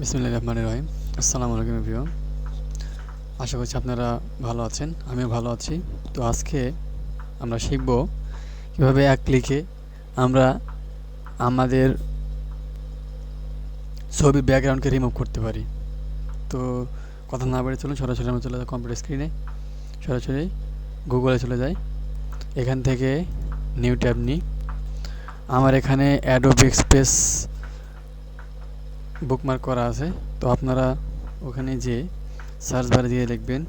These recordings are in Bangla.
বিসমুল্লাহ রহমান রহিম। আসসালামু আলাইকুম এভরিওয়ান। আশা করছি আপনারা ভালো আছেন, আমিও ভালো আছি। তো আজকে আমরা শিখব কীভাবে এক ক্লিকে আমরা আমাদের ছবি ব্যাকগ্রাউন্ডকে রিমুভ করতে পারি। তো কথা না বেড়ে চলুন, সরাসরি আমরা চলে যাই কম্পিউটার স্ক্রিনে। সরাসরি গুগলে চলে যাই। এখান থেকে নিউ ট্যাব নিই। আমার এখানে অ্যাডোবি এক্সপ্রেস বুকমার্ক করা আছে। তো আপনারা ওখানে যে সার্চ বারে দিয়ে লিখবেন।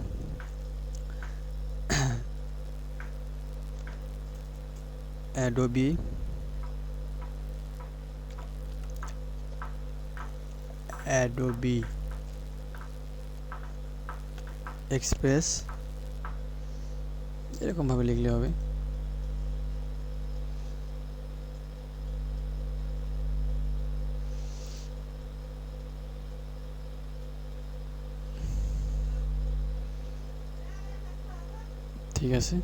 অ্যাডোবি অ্যাডোবি এক্সপ্রেস এরকমভাবে লিখলে হবে। ঠিক আছে?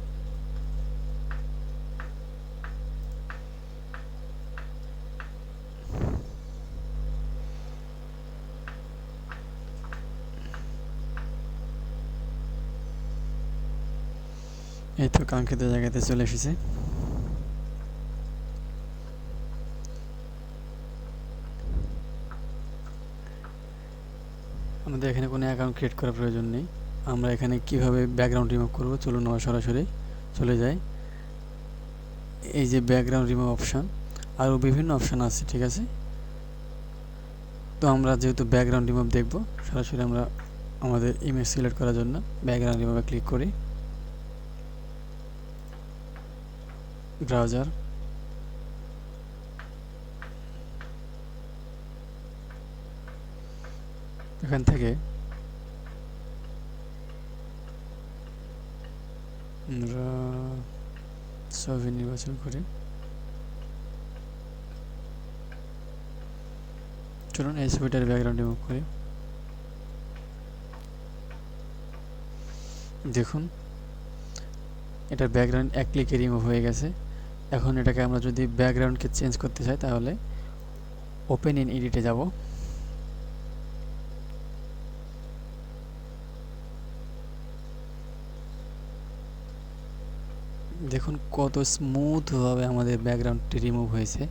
এই তো কাঙ্ক্ষিত জায়গাতে চলে এসেছে। আমাদের এখানে কোনো অ্যাকাউন্ট ক্রিয়েট করার প্রয়োজন নেই। আমরা এখানে কীভাবে ব্যাকগ্রাউন্ড রিমুভ করব? চলুন আমরা সরাসরি চলে যাই। এই যে ব্যাকগ্রাউন্ড রিমুভ অপশান আরও বিভিন্ন অপশান আছে, ঠিক আছে? তো আমরা যেহেতু ব্যাকগ্রাউন্ড রিমুভ দেখব, সরাসরি আমরা আমাদের ইমেজ সিলেক্ট করার জন্য ব্যাকগ্রাউন্ড রিমুভে ক্লিক করি। ব্রাউজার এখান থেকে আমরা ছবি নির্বাচন করি। চলুন এই ছবিটার ব্যাকগ্রাউন্ড রিমুভ করি। দেখুন, এটার ব্যাকগ্রাউন্ড এক ক্লিকে রিমুভ হয়ে গেছে। এখন এটাকে আমরা যদি ব্যাকগ্রাউন্ডকে চেঞ্জ করতে চাই, তাহলে ওপেন ইন এডিটে যাব। দেখুন কত স্মুথভাবে আমাদের ব্যাকগ্রাউন্ডটি রিমুভ হয়েছে।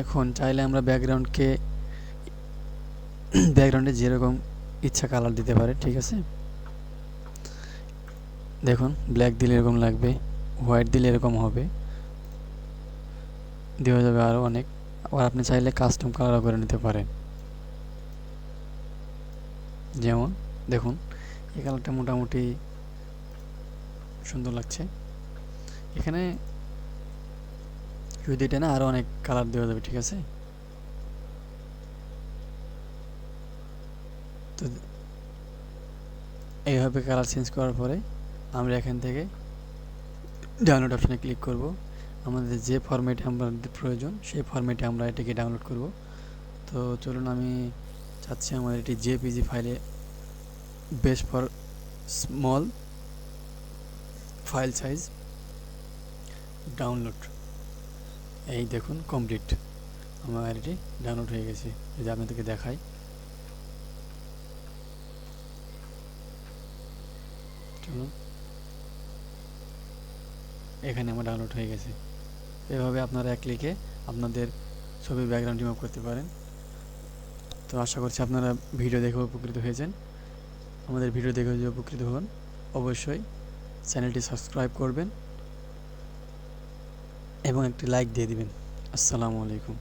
এখন চাইলে আমরা ব্যাকগ্রাউন্ডকে ব্যাকগ্রাউন্ডে যেরকম ইচ্ছা কালার দিতে পারে, ঠিক আছে? দেখুন ব্ল্যাক দিলে এরকম লাগবে হোয়াইট দিলে এরকম হবে। দেওয়া যাবে আরও অনেক। আবার আপনি চাইলে কাস্টম কালারও করে নিতে পারেন। যেমন, দেখুন, এই কালারটা মোটামুটি সুন্দর লাগছে। এখানে শুধু এটা না আরও অনেক কালার দেওয়া যাবে, ঠিক আছে? তো এইভাবে কালার চেঞ্জ করার পরে আমরা এখান থেকে ডাউনলোড অপশানে ক্লিক করব। আমাদের যে ফরম্যাটে আমরা প্রয়োজন, সেই ফরম্যাটে আমরা এটাকে ডাউনলোড করব। তো চলুন আমি চাচ্ছি আমার এটি জেপিজি ফাইলে best for small file size download এই দেখুন কমপ্লিট আমার এটি ডাউনলোড হয়ে গেছে। যদি আপনাদেরকে দেখাই। চলুন। এখানে আমার ডাউনলোড হয়ে গেছে। এভাবে আপনারা এক ক্লিকে আপনাদের ছবির ব্যাকগ্রাউন্ড রিমুভ করতে পারেন। তো আশা করছি আপনারা ভিডিও দেখে উপকৃত হয়েছেন। আমাদের ভিডিও দেখে যদি উপকৃত হন, অবশ্যই চ্যানেলটি সাবস্ক্রাইব করবেন এবং একটি লাইক দিয়ে দিবেন। আসসালামু আলাইকুম।